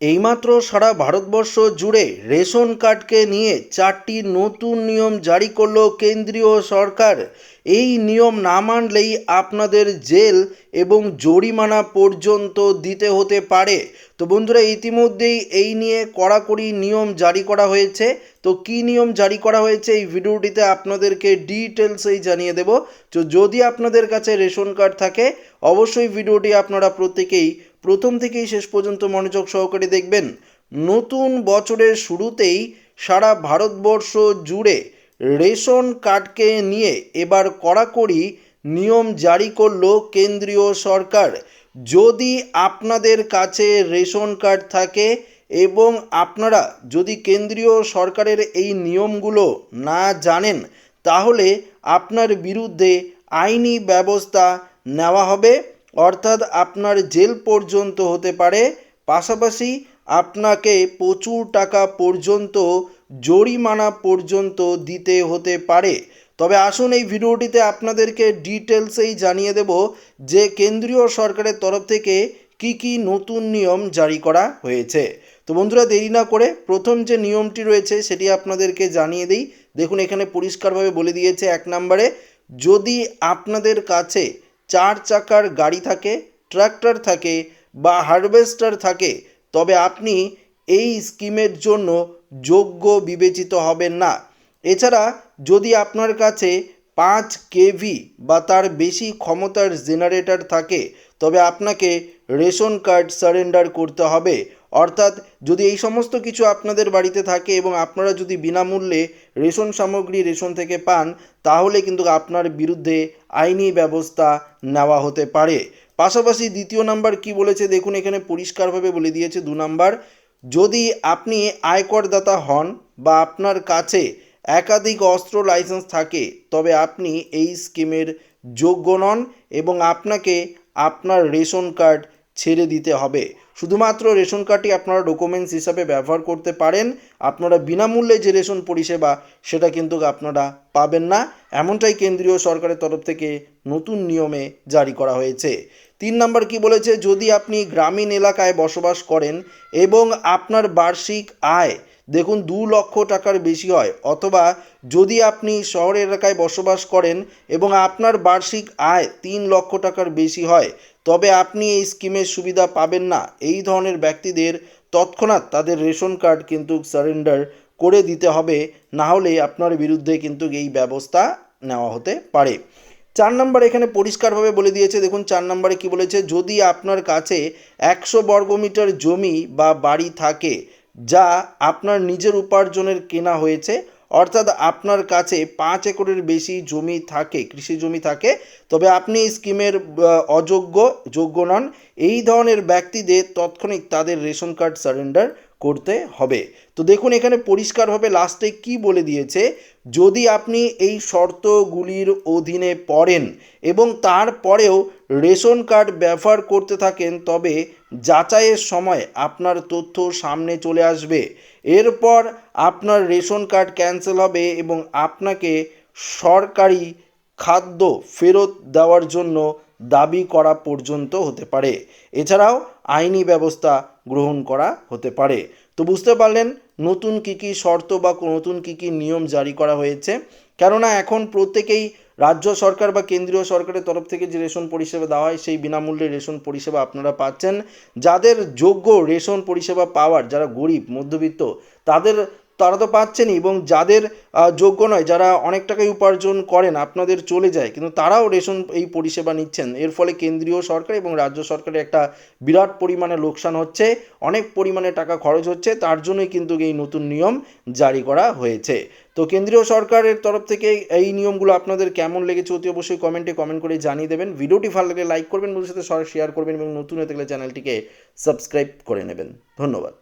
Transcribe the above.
এইমাত্র সারা ভারতবর্ষ জুড়ে রেশন কার্ডকে নিয়ে চারটি নতুন নিয়ম জারি করল কেন্দ্রীয় সরকার। এই নিয়ম না মানলেই আপনাদের জেল এবং জরিমানা পর্যন্ত দিতে হতে পারে। তো বন্ধুরা, ইতিমধ্যেই এই নিয়ে কড়াকড়ি নিয়ম জারি করা হয়েছে। তো কী নিয়ম জারি করা হয়েছে এই ভিডিওটিতে আপনাদেরকে ডিটেলসেই জানিয়ে দেব। তো যদি আপনাদের কাছে রেশন কার্ড থাকে, অবশ্যই ভিডিওটি আপনারা প্রত্যেকেই প্রথম থেকেই শেষ পর্যন্ত মনোযোগ সহকারে দেখবেন, নতুন বছরের শুরুতেই সারা ভারতবর্ষ জুড়ে রেশন কার্ডকে নিয়ে এবার কড়াকড়ি নিয়ম জারি করল কেন্দ্রীয় সরকার। যদি আপনাদের কাছে রেশন কার্ড থাকে এবং আপনারা যদি কেন্দ্রীয় সরকারের এই নিয়মগুলো না জানেন, তাহলে আপনার বিরুদ্ধে আইনি ব্যবস্থা নেওয়া হবে। অর্থাৎ আপনার জেল পর্যন্ত হতে পারে। পাশাপাশি আপনাকে প্রচুর টাকা পর্যন্ত জরিমানা পর্যন্ত দিতে হতে পারে। তবে আসুন এই ভিডিওটিতে আপনাদেরকে ডিটেলসেই জানিয়ে দেব যে কেন্দ্রীয় সরকারের তরফ থেকে কি কি নতুন নিয়ম জারি করা হয়েছে। তো বন্ধুরা, দেরি না করে প্রথম যে নিয়মটি রয়েছে সেটি আপনাদেরকে জানিয়ে দিই। দেখুন, এখানে পরিষ্কারভাবে বলে দিয়েছে এক নম্বরে, যদি আপনাদের কাছে চার চাকার গাড়ি থাকে ট্রাক্টর থাকে বা হারভেস্টার থাকে, তবে আপনি এই স্কিমের জন্য যোগ্য বিবেচিত হবেন না। এছাড়া যদি আপনার কাছে পাঁচ কেভি বা তার বেশি ক্ষমতার জেনারেটর থাকে, তবে আপনাকে রেশন কার্ড সারেন্ডার করতে হবে। অর্থাৎ যদি এই সমস্ত কিছু আপনাদের বাড়িতে থাকে এবং আপনারা যদি বিনামূল্যে রেশন সামগ্রী রেশন থেকে পান, তাহলে কিন্তু আপনার বিরুদ্ধে আইনি ব্যবস্থা নেওয়া হতে পারে। পাশাপাশি দ্বিতীয় নাম্বার কি বলেছে দেখুন, এখানে পরিষ্কারভাবে বলে দিয়েছে দু নাম্বার। যদি আপনি আয়করদাতা হন বা আপনার কাছে একাধিক অস্ত্র লাইসেন্স থাকে, তবে আপনি এই স্কিমের যোগ্য নন এবং আপনাকে আপনার রেশন কার্ড ছেড়ে দিতে হবে। শুধুমাত্র রেশন কার্ডটি আপনারা ডকুমেন্টস হিসাবে ব্যবহার করতে পারেন। আপনারা বিনামূল্যে যে রেশন পরিষেবা, সেটা কিন্তু আপনারা পাবেন না। এমনটাই কেন্দ্রীয় সরকারের তরফ থেকে নতুন নিয়মে জারি করা হয়েছে। তিন নম্বর কি বলেছে? যদি আপনি গ্রামীণ এলাকায় বসবাস করেন এবং আপনার বার্ষিক আয় দেখুন, দু লক্ষ টাকার বেশি হয়। অথবা যদি আপনি শহর এলাকায় বসবাস করেন এবং আপনার বার্ষিক আয় তিন লক্ষ টাকার বেশি হয়, তবে আপনি এই স্কিমের সুবিধা পাবেন না। এই ধরনের ব্যক্তিদের তৎক্ষণাৎ তাদের রেশন কার্ড কিন্তু সারেন্ডার করে দিতে হবে, না হলে আপনার বিরুদ্ধে কিন্তু এই ব্যবস্থা নেওয়া হতে পারে। চার নম্বর এখানে পরিষ্কারভাবে বলে দিয়েছে, দেখুন, চার নম্বরে কি বলেছে, যদি আপনার কাছে একশো বর্গমিটার জমি বা বাড়ি থাকে যা আপনার নিজের উপার্জনের কেনা হয়েছে, অর্থাৎ আপনার কাছে পাঁচ একরের বেশি জমি থাকে, কৃষি জমি থাকে, তবে আপনি এই স্কিমের অযোগ্য, যোগ্য নন। এই ধরনের ব্যক্তিদের তৎক্ষণিক তাদের রেশন কার্ড সারেন্ডার করতে হবে। তো দেখুন, এখানে পরিষ্কারভাবে লাস্টে কি বলে দিয়েছে, যদি আপনি এই শর্তগুলির অধীনে পড়েন এবং তারপরেও রেশন কার্ড ব্যবহার করতে থাকেন, তবে যাচাইয়ের সময় আপনার তথ্য সামনে চলে আসবে। এরপর আপনার রেশন কার্ড ক্যান্সেল হবে এবং আপনাকে সরকারি খাদ্য ফেরত দেওয়ার জন্য দাবি করা পর্যন্ত হতে পারে। এছাড়াও আইনি ব্যবস্থা গ্রহণ করা হতে পারে। তো বুঝতে পারলেন নতুন কী কী শর্ত বা নতুন কী কী নিয়ম জারি করা হয়েছে? কেননা এখন প্রত্যেকেই রাজ্য সরকার বা কেন্দ্রীয় সরকারের তরফ থেকে যে রেশন পরিষেবা দেওয়া হয়, সেই বিনামূল্যে রেশন পরিষেবা আপনারা পাচ্ছেন। যাদের যোগ্য রেশন পরিষেবা পাওয়ার, যারা গরিব, মধ্যবিত্ত, তাদের তারা তো পাচ্ছেনই এবং যাদের যোগ্য নয়, যারা অনেক টাকাই উপার্জন করেন, আপনাদের চলে যায়। কিন্তু তারাও রেশন এই পরিষেবা নিচ্ছেন। এর ফলে কেন্দ্রীয় সরকার এবং রাজ্য সরকারের একটা বিরাট পরিমাণে লোকসান হচ্ছে, অনেক পরিমাণে টাকা খরচ হচ্ছে, তার জন্যই কিন্তু এই নতুন নিয়ম জারি করা হয়েছে। তো কেন্দ্রীয় সরকারের তরফ থেকে এই নিয়মগুলো আপনাদের কেমন লেগেছে অতি অবশ্যই কমেন্টে কমেন্ট করে জানিয়ে দেবেন। ভিডিওটি ভালো লাগলে লাইক করবেন বন্ধুর সাথে শেয়ার করবেন এবং নতুন হয়ে থাকলে চ্যানেলটিকে সাবস্ক্রাইব করে নেবেন। ধন্যবাদ।